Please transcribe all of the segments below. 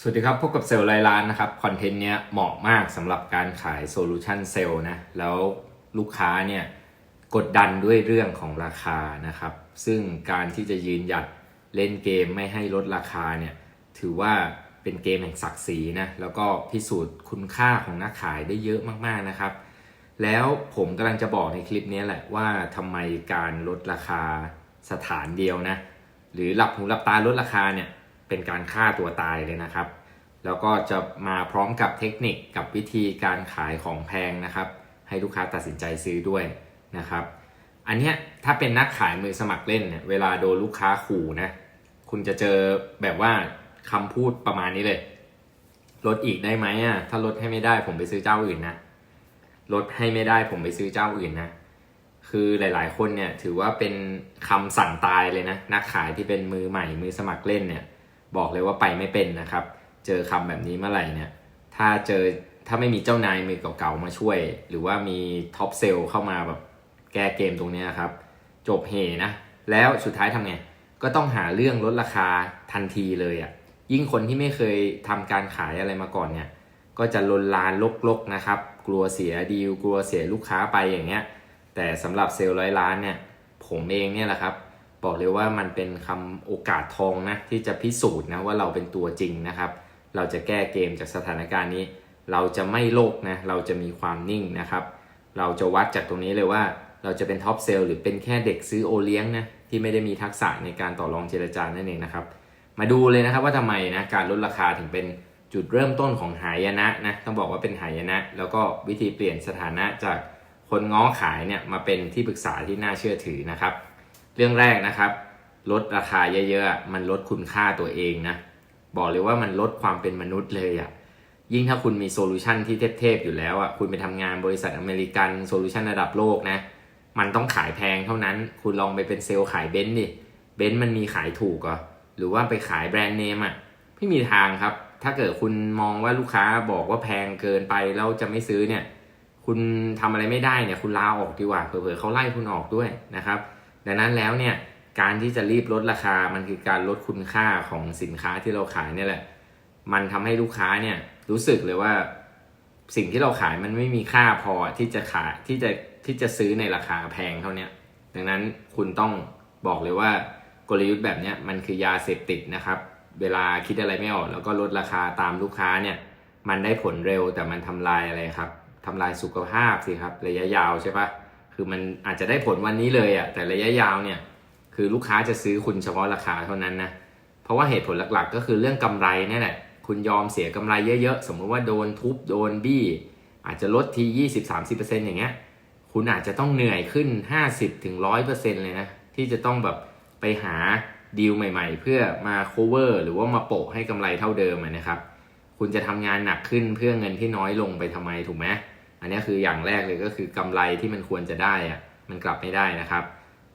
สวัสดีครับ พบกับเซลล์รายล้านนะครับ คอนเทนต์เนี้ยเหมาะมากสำหรับการขายโซลูชันเซลล์นะ แล้วลูกค้าเนี่ยกดดันด้วยเรื่องของราคานะครับ ซึ่งการที่จะยืนหยัดเล่นเกมไม่ให้ลดราคาเนี่ยถือว่าเป็นเกมแห่งศักดิ์ศรีนะ แล้วก็พิสูจน์คุณค่าของนักขายได้เยอะมากๆนะครับ แล้วผมกำลังจะบอกในคลิปนี้แหละว่าทำไมการลดราคาสถานเดียวนะ หรือหลับหูหลับตาลดราคาเนี่ย เป็นการฆ่าตัวตายเลยนะครับ แล้วก็จะมาพร้อมกับเทคนิคกับวิธีการขายของแพงนะครับ ให้ลูกค้าตัดสินใจซื้อด้วยนะครับ อันเนี้ยถ้าเป็นนักขายมือสมัครเล่นเนี่ยเวลาโดนลูกค้าขู่นะคุณจะเจอแบบว่าคำพูดประมาณนี้เลย ลดอีกได้ไหมอะถ้าลดให้ไม่ได้ผมไปซื้อเจ้าอื่นนะลดให้ไม่ได้ผมไปซื้อเจ้าอื่นนะคือหลาย ๆ คนเนี่ยถือว่าเป็นคำสั่งตายเลยนะนักขายที่เป็นมือใหม่มือสมัครเล่นเนี่ย บอกเลยว่าไปไม่เป็นนะครับ เจอคำแบบนี้เมื่อไหร่เนี่ย ถ้าเจอถ้าไม่มีเจ้านายมือเก่าๆมาช่วย หรือว่ามีท็อปเซลเข้ามาแบบแก้เกมตรงนี้ครับ จบเฮนะ แล้วสุดท้ายทำไง ก็ต้องหาเรื่องลดราคาทันทีเลยอะ่ะ ยิ่งคนที่ไม่เคยทำการขายอะไรมาก่อนเนี่ย ก็จะลนลานลกๆนะครับ กลัวเสียดีลกลัวเสียลูกค้าไปอย่างเงี้ย แต่สำหรับเซลล์ร้อยล้านเนี่ย ผมเองเนี่ยแหละครับ บอกเลยว่ามันเป็นคำโอกาสทองนะที่จะพิสูจน์นะว่าเราเป็นตัวจริงนะครับ เราจะแก้เกมจากสถานการณ์นี้ เราจะไม่โลกนะเราจะมีความนิ่งนะครับ เราจะวัดจากตรงนี้เลยว่าเราจะเป็นท็อปเซลล์หรือเป็นแค่เด็กซื้อโอเลี้ยงนะที่ไม่ได้มีทักษะในการต่อรองเจรจานั่นเองนะครับ มาดูเลยนะครับว่าทำไมนะการลดราคาถึงเป็นจุดเริ่มต้นของหายนะนะต้องบอกว่าเป็นหายนะ แล้วก็วิธีเปลี่ยนสถานะจากคนง้อขายเนี่ยมาเป็นที่ปรึกษาที่น่าเชื่อถือนะครับ เรื่องแรกนะครับ ลดราคาเยอะๆ มันลดคุณค่าตัวเองนะ บอกเลยว่ามันลดความเป็นมนุษย์เลยอะ่ะยิ่งถ้าคุณมีโซลูชันที่เทพๆอยู่แล้วอะ่ะคุณไปทำงานบริษัทอเมริกันโซลูชันระดับโลกนะ มันต้องขายแพงเท่านั้น คุณลองไปเป็นเซลล์ขายเบนซ์ดิเบนซ์มันมีขายถูกอะหรือว่าไปขายแบรนด์เนมอะไม่มีทางครับ ถ้าเกิดคุณมองว่าลูกค้าบอกว่าแพงเกินไปแล้วจะไม่ซื้อเนี่ย คุณทำอะไรไม่ได้เนี่ย คุณลาออกดีกว่าเผื่อๆเขาไล่คุณออกด้วยนะครับ ดังนั้นแล้วเนี่ยการที่จะรีบลดราคา มันคือการลดคุณค่าของสินค้าที่เราขายเนี่ยแหละ มันทำให้ลูกค้าเนี่ยรู้สึกเลยว่าสิ่งที่เราขายมันไม่มีค่าพอที่จะขายที่จะที่จะซื้อในราคาแพงเท่านี้ดังนั้นคุณต้องบอกเลยว่ากลยุทธ์แบบเนี้ยมันคือยาเสพติดนะครับ เวลาคิดอะไรไม่ออก แล้วก็ลดราคาตามลูกค้าเนี่ยมันได้ผลเร็วแต่มันทำลายอะไรครับทำลายสุขภาพสิครับระยะยาวใช่ปะ คือมันอาจจะได้ผลวันนี้เลยอะ่ะแต่ระยะยาวเนี่ยคือลูกค้าจะซื้อคุณเฉพาะราคาเท่านั้นนะเพราะว่าเหตุผลหลักๆ ก็คือเรื่องกำไรนี่แหละคุณยอมเสียกำไรเยอะๆ สมมติว่าโดนทุบโดนบี้ อาจจะลดที 20-30%อย่างเงี้ยคุณอาจจะต้องเหนื่อยขึ้น 50-100%เลยนะที่จะต้องแบบไปหาดีลใหม่ๆ เพื่อมา cover หรือว่ามาโปะให้กำไรเท่าเดิมนะครับ คุณจะทำงานหนักขึ้นเพื่อเงินที่น้อยลงไปทำไมถูกไหม อันนี้คืออย่างแรกเลยก็คือกำไรที่มันควรจะได้อะมันกลับไม่ได้นะครับ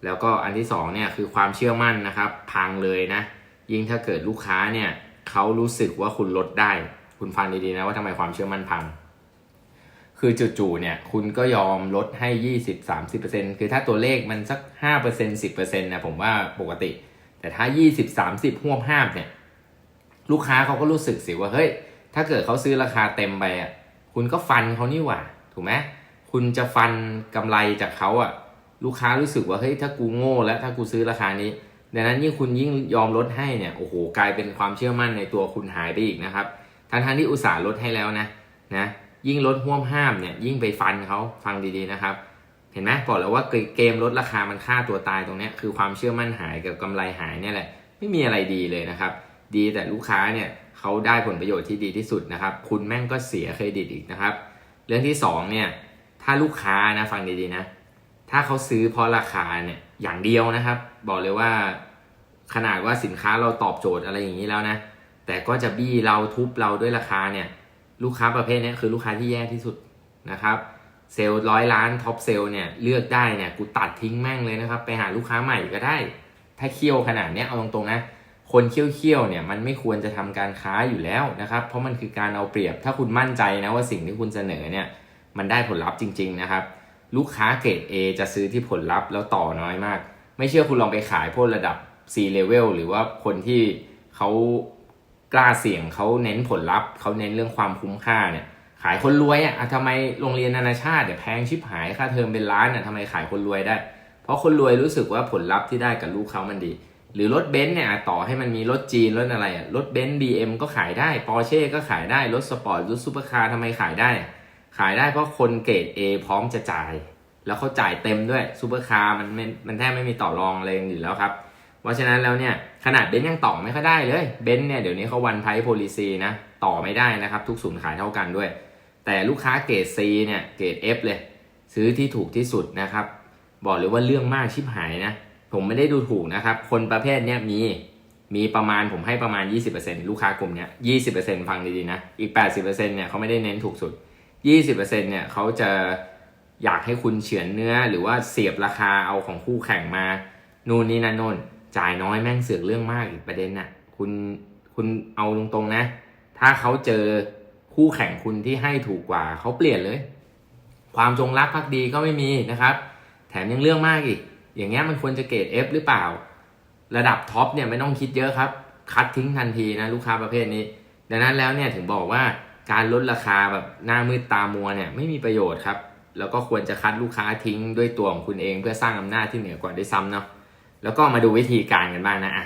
แล้วก็อันที่สองเนี่ยคือความเชื่อมั่นนะครับ พังเลยนะ ยิ่งถ้าเกิดลูกค้าเนี่ยเขารู้สึกว่าคุณลดได้ คุณฟังดีๆนะว่าทำไมความเชื่อมั่นพัง คือจู่ๆเนี่ยคุณก็ยอมลดให้ 20-30%คือถ้าตัวเลขมันสัก 5% 10%นะผมว่าปกติ แต่ถ้า 20-30ห่วมห้ามเนี่ยลูกค้าเขาก็รู้สึกสิว่าเฮ้ยถ้าเกิดเขาซื้อราคาเต็มไปอะ คุณก็ฟันเขานี่หว่า ถูกไหมคุณจะฟันกำไรจากเขาอะลูกค้ารู้สึกว่าเฮ้ยถ้ากูโง่แล้วถ้ากูซื้อราคานี้ดังนั้นยิ่งคุณยิ่งยอมลดให้เนี่ยโอ้โหกลายเป็นความเชื่อมั่นในตัวคุณหายไปอีกนะครับทั้งทั้งที่อุตส่าห์ลดให้แล้วนะนะยิ่งลดห่วมห้ามเนี่ยยิ่งไปฟันเขาฟังดีๆนะครับ เห็นไหมบอกแล้วว่าเกมลดราคามันฆ่าตัวตายตรงเนี้ยคือความเชื่อมั่นหายกับกำไรหายเนี่ยแหละ ไม่มีอะไรดีเลยนะครับ ดีแต่ลูกค้าเนี่ยเขาได้ผลประโยชน์ที่ดีที่สุดนะครับ คุณแม่งก็เสียเครดิตอีกนะครับ เรื่องที่สองเนี่ยถ้าลูกค้านะฟังดีๆนะ ถ้าเขาซื้อเพราะราคาเนี่ยอย่างเดียวนะครับ บอกเลยว่าขนาดว่าสินค้าเราตอบโจทย์อะไรอย่างนี้แล้วนะ แต่ก็จะบี้เราทุบเราด้วยราคาเนี่ย ลูกค้าประเภทนี้คือลูกค้าที่แย่ที่สุดนะครับ เซลล์ร้อยล้านท็อปเซลล์เนี่ยเลือกได้เนี่ยกูตัดทิ้งแม่งเลยนะครับ ไปหาลูกค้าใหม่ก็ได้ ถ้าเคี่ยวขนาดเนี้ยเอาตรงๆนะ คนเคี่ยวๆเนี่ยมันไม่ควรจะทำการค้าอยู่แล้วนะครับ เพราะมันคือการเอาเปรียบ ถ้าคุณมั่นใจนะว่าสิ่งที่คุณเสนอเนี่ยมันได้ผลลัพธ์จริง ๆนะครับ ลูกค้าเกรด A จะซื้อที่ผลลัพธ์แล้วต่อน้อยมาก ไม่เชื่อคุณลองไปขายพวกระดับ C level หรือว่าคนที่เขากล้าเสี่ยงเขาเน้นผลลัพธ์เขาเน้นเรื่องความคุ้มค่าเนี่ยขายคนรวยอะอะทำไมโรงเรียนนานาชาติเนี่ยแพงชิบหายค่าเทอมเป็นล้านอะทำไมขายคนรวยได้ เพราะคนรวยรู้สึกว่าผลลัพธ์ที่ได้กับลูกเขามันดี หรือรถเบนซ์เนี่ยต่อให้มันมีรถจีนรถอะไรอะรถเบนซ์บีเอ็มก็ขายได้ปอร์เช่ก็ขายได้ รถสปอร์ตรถซูเปอร์คาร์ทำไมขายได้ ขายได้เพราะคนเกรด A พร้อมจะจ่าย แล้วเขาจ่ายเต็มด้วยซูเปอร์คาร์มันมันแทบไม่มีต่อรองอะไรอยู่แล้วครับเพราะฉะนั้นแล้วเนี่ยขนาดเบนซ์ยังต่อไม่ค่อยได้เลยเบนซ์เนี่ยเดี๋ยวนี้เขาวันไพโพลิซีนะต่อไม่ได้นะครับทุกศูนย์ขายเท่ากันด้วย แต่ลูกค้าเกรด C เนี่ยเกรด F เลย ซื้อที่ถูกที่สุดนะครับบอกเลยว่าเรื่องมากชิบหายนะ ผมไม่ได้ดูถูกนะครับ คนประเภทเนี้ยมีมีประมาณผมให้ประมาณ 20%ลูกค้ากลุ่มเนี้ย20%ฟังดีๆนะ อีก 80%เนี่ยเขาไม่ได้เน้นถูกสุด 20%เนี่ยเขาจะอยากให้คุณเฉือนเนื้อ หรือว่าเสียบราคาเอาของคู่แข่งมา นู่นนี่นั่นโน่น จ่ายน้อยแม่งเสือกเรื่องมากอีกประเด็นน่ะ คุณคุณเอาตรงๆนะ ถ้าเขาเจอคู่แข่งคุณที่ให้ถูกกว่าเขาเปลี่ยนเลย ความจงรักภักดีก็ไม่มีนะครับ แถมยังเรื่องมากอีก อย่างเงี้ยมันควรจะเกรด F หรือเปล่า ระดับท็อปเนี่ยไม่ต้องคิดเยอะครับ คัดทิ้งทันทีนะลูกค้าประเภทนี้ ดังนั้นแล้วเนี่ยถึงบอกว่าการลดราคาแบบหน้ามืดตามัวเนี่ยไม่มีประโยชน์ครับ แล้วก็ควรจะคัดลูกค้าทิ้งด้วยตัวของคุณเองเพื่อสร้างอำนาจที่เหนือกว่าด้วยซ้ำเนาะแล้วก็มาดูวิธีการกันบ้างนะอะ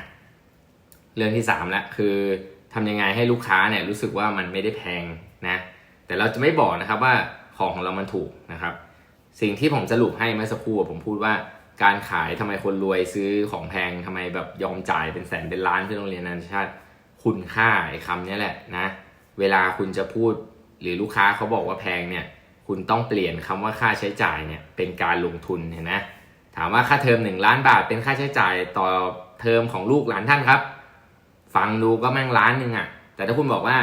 เรื่องที่สามละคือทำยังไงให้ลูกค้าเนี่ยรู้สึกว่ามันไม่ได้แพงนะแต่เราจะไม่บอกนะครับว่าของของเรามันถูกนะครับ สิ่งที่ผมสรุปให้เมื่อสักครู่ผมพูดว่า การขายทำไมคนรวยซื้อของแพงทำไมแบบยอมจ่ายเป็นแสนเป็นล้านเพื่อโรงเรียนนานาชาติคุณค่าไอ้คำนี้แหละนะ เวลาคุณจะพูดหรือลูกค้าเขาบอกว่าแพงเนี่ย คุณต้องเปลี่ยนคำว่าค่าใช้จ่ายเนี่ยเป็นการลงทุนเห็นไหมถามว่าค่าเทอมหนึ่งล้านบาทเป็นค่าใช้จ่ายต่อเทอมของลูกหลานท่านครับ ฟังดูก็แม่งล้านหนึ่งอะ่ะ แต่ถ้าคุณบอกว่า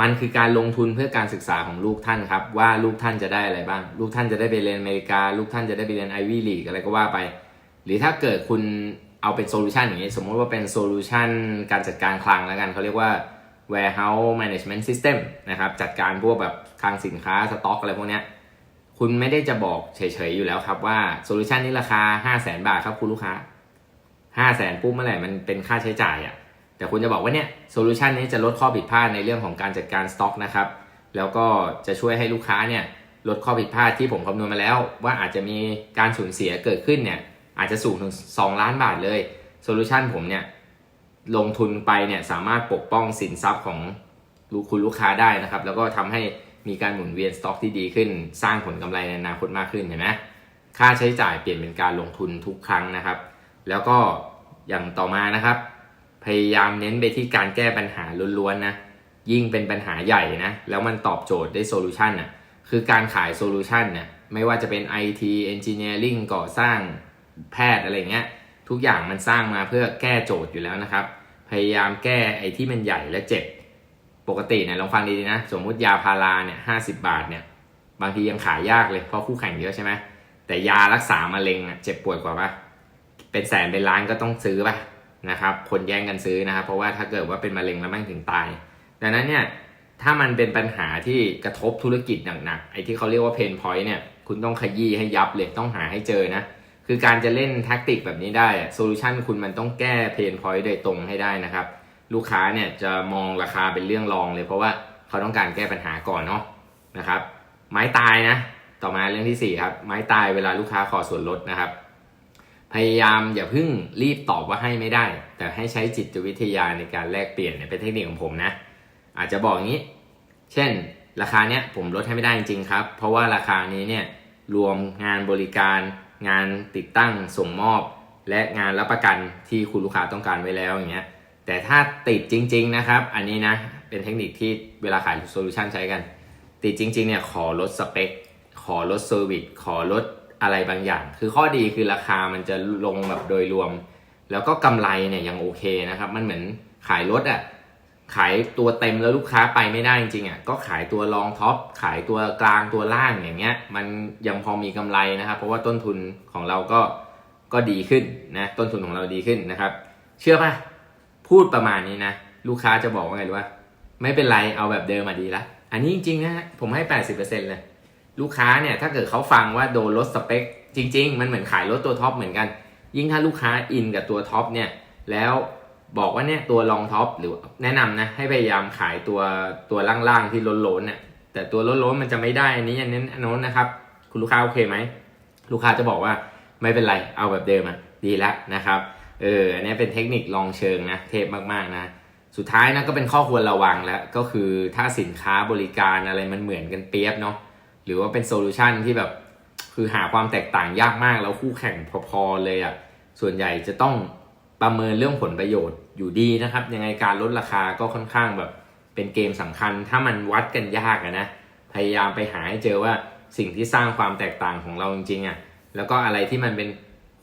มันคือการลงทุนเพื่อการศึกษาของลูกท่านครับ ว่าลูกท่านจะได้อะไรบ้าง ลูกท่านจะได้ไปเรียนอเมริกา ลูกท่านจะได้ไปเรียนไอวี่ลีกอะไรก็ว่าไป หรือถ้าเกิดคุณเอาเป็นโซลูชันอย่างนี้ สมมติว่าเป็นโซลูชันการจัดการคลังแล้วกันเขาเรียกว่า warehouse management system นะครับ จัดการพวกแบบคลังสินค้าสต็อกอะไรพวกเนี้ยคุณไม่ได้จะบอกเฉยๆอยู่แล้วครับว่าโซลูชันนี้ราคา 5 0 0 0 0 0 บาทครับคุณลูกค้า 5 0 0 0 0 0ปุ๊บเมื่อไหร่มันเป็นค่าใช้จ่ายอะ่ะ แต่คุณจะบอกว่าเนี่ยโซลูชันนี้จะลดข้อผิดพลาดในเรื่องของการจัดการสต็อกนะครับ แล้วก็จะช่วยให้ลูกค้าเนี่ยลดข้อผิดพลาดที่ผมคำนวณมาแล้ว ว่าอาจจะมีการสูญเสียเกิดขึ้นเนี่ยอาจจะสูงถึง 2 ล้านบาทเลยโซลูชันผมเนี่ยลงทุนไปเนี่ยสามารถปกป้องสินทรัพย์ของลูกคุณลูกค้าได้นะครับ แล้วก็ทำให้มีการหมุนเวียนสต็อกที่ดีขึ้น สร้างผลกำไรในอนาคตมากขึ้นเห็นไหมค่าใช้จ่ายเปลี่ยนเป็นการลงทุนทุกครั้งนะครับ แล้วก็อย่างต่อมานะครับ พยายามเน้นไปที่การแก้ปัญหาล้วนๆนะยิ่งเป็นปัญหาใหญ่นะแล้วมันตอบโจทย์ได้โซลูชันน่ะคือการขายโซลูชันเนี่ยไม่ว่าจะเป็น IT Engineering ก่อสร้างแพทย์อะไรเงี้ยทุกอย่างมันสร้างมาเพื่อแก้โจทย์อยู่แล้วนะครับ พยายามแก้ไอ้ที่มันใหญ่และเจ็บ ปกติเนี่ยลองฟังดีๆนะ สมมุติยาพาราเนี่ยห้าสิบาทเนี่ยบางทียังขายยากเลยเพราะคู่แข่งเยอะใช่ไหมแต่ยารักษามะเร็งอะเจ็บปวดกว่าปะเป็นแสนเป็นล้านก็ต้องซื้อปะ นะครับคนแย่งกันซื้อนะครับ เพราะว่าถ้าเกิดว่าเป็นมะเร็งแล้วแม่งถึงตาย ดังนั้นเนี่ยถ้ามันเป็นปัญหาที่กระทบธุรกิจหนักๆไอ้ที่เขาเรียกว่าเพนพอยต์เนี่ยคุณต้องขยี้ให้ยับเลยต้องหาให้เจอนะคือการจะเล่นแท็กติกแบบนี้ได้โซลูชันคุณมันต้องแก้เพนพอยต์โดยตรงให้ได้นะครับ ลูกค้าเนี่ยจะมองราคาเป็นเรื่องรองเลยเพราะว่าเขาต้องการแก้ปัญหาก่อนเนาะนะครับ ไม้ตายนะ ต่อมาเรื่องที่ 4 ครับ ไม้ตายเวลาลูกค้าขอส่วนลดนะครับ พยายามอย่าเพิ่งรีบตอบว่าให้ไม่ได้ แต่ให้ใช้จิตวิทยาในการแลกเปลี่ยนเนี่ยเป็นเทคนิคของผมนะ อาจจะบอกอย่างนี้ เช่น ราคาเนี้ยผมลดให้ไม่ได้จริงครับ เพราะว่าราคานี้เนี่ยรวมงานบริการ งานติดตั้งส่งมอบ และงานรับประกันที่คุณลูกค้าต้องการไว้แล้วอย่างเงี้ยแต่ถ้าติดจริง ๆนะครับ อันนี้นะเป็นเทคนิคที่เวลาขายโซลูชันใช้กัน ติดจริงๆเนี่ยขอลดสเปคขอลดเซอร์วิสขอลด อะไรบางอย่าง คือข้อดีคือราคามันจะลงแบบโดยรวม แล้วก็กำไรเนี่ยยังโอเคนะครับ มันเหมือนขายรถอะ่ะขายตัวเต็มแล้วลูกค้าไปไม่ได้จริงๆอะก็ขายตัวรองท็อปขายตัวกลางตัวล่างอย่างเงี้ย มันยังพอมีกำไรนะครับ เพราะว่าต้นทุนของเราก็ก็ดีขึ้นนะต้นทุนของเราดีขึ้นนะครับ เชื่อป่ะพูดประมาณนี้นะลูกค้าจะบอกว่าไงรู้ป่ะไม่เป็นไรเอาแบบเดิมมาดีละอันนี้จริงๆนะฮะผมให้80%เลย ลูกค้าเนี่ยถ้าเกิดเขาฟังว่าโดนลดสเปค จริง ๆ มันเหมือนขายรถตัวท็อปเหมือนกัน ยิ่งถ้าลูกค้าอินกับตัวท็อปเนี่ยแล้วบอกว่าเนี่ยตัวรองท็อปหรือแนะนำนะให้พยายามขายตัวตัวล่างๆที่ล้นๆเนี่ยแต่ตัวล้นๆมันจะไม่ได้อันนี้อันนี้อันโน้นนะครับ คุณลูกค้าโอเคไหมลูกค้าจะบอกว่าไม่เป็นไรเอาแบบเดิมอะดีแล้วนะครับเอออันนี้เป็นเทคนิคลองเชิงนะเทพมากๆนะสุดท้ายนะก็เป็นข้อควรระวังแล้วก็คือถ้าสินค้าบริการอะไรมันเหมือนกันเปียบเนาะ หรือว่าเป็นโซลูชันที่แบบคือหาความแตกต่างยากมากแล้วคู่แข่งพอๆเลยอะ่ะส่วนใหญ่จะต้องประเมินเรื่องผลประโยชน์อยู่ดีนะครับ ยังไงการลดราคาก็ค่อนข้างแบบเป็นเกมสำคัญ ถ้ามันวัดกันยากะนะพยายามไปหาให้เจอว่าสิ่งที่สร้างความแตกต่างของเราจริงๆอะ่ะแล้วก็อะไรที่มันเป็น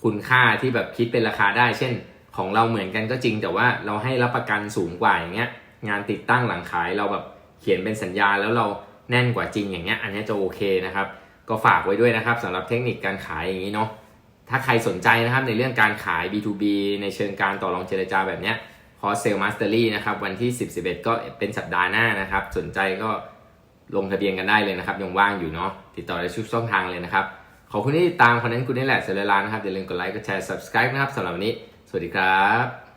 คุณค่าที่แบบคิดเป็นราคาได้ เช่น ของเราเหมือนกันก็จริง แต่ว่าเราให้รับประกันสูงกว่าอย่างเงี้ยงานติดตั้งหลังขายเราแบบเขียนเป็นสัญญาแล้วเรา แน่นกว่าจริงอย่างเงี้ยอันนี้จะโอเคนะครับ ก็ฝากไว้ด้วยนะครับสำหรับเทคนิคการขายอย่างนี้เนาะถ้าใครสนใจนะครับในเรื่องการขาย B2B ในเชิงการต่อรองเจรจาแบบเนี้ยคอร์สเซลมาสเตอรี่นะครับวันที่ 10 11 ก็เป็นสัปดาห์หน้านะครับ สนใจก็ลงทะเบียนกันได้เลยนะครับ ยังว่างอยู่เนาะติดต่อได้ทุกช่องทางเลยนะครับ ขอบคุณที่ติดตามคอนเทนต์คุณนี่แหละเสร็จเวลานะครับอย่าลืมกดไลค์กดแชร์ subscribe นะครับสำหรับวันนี้ สวัสดีครับ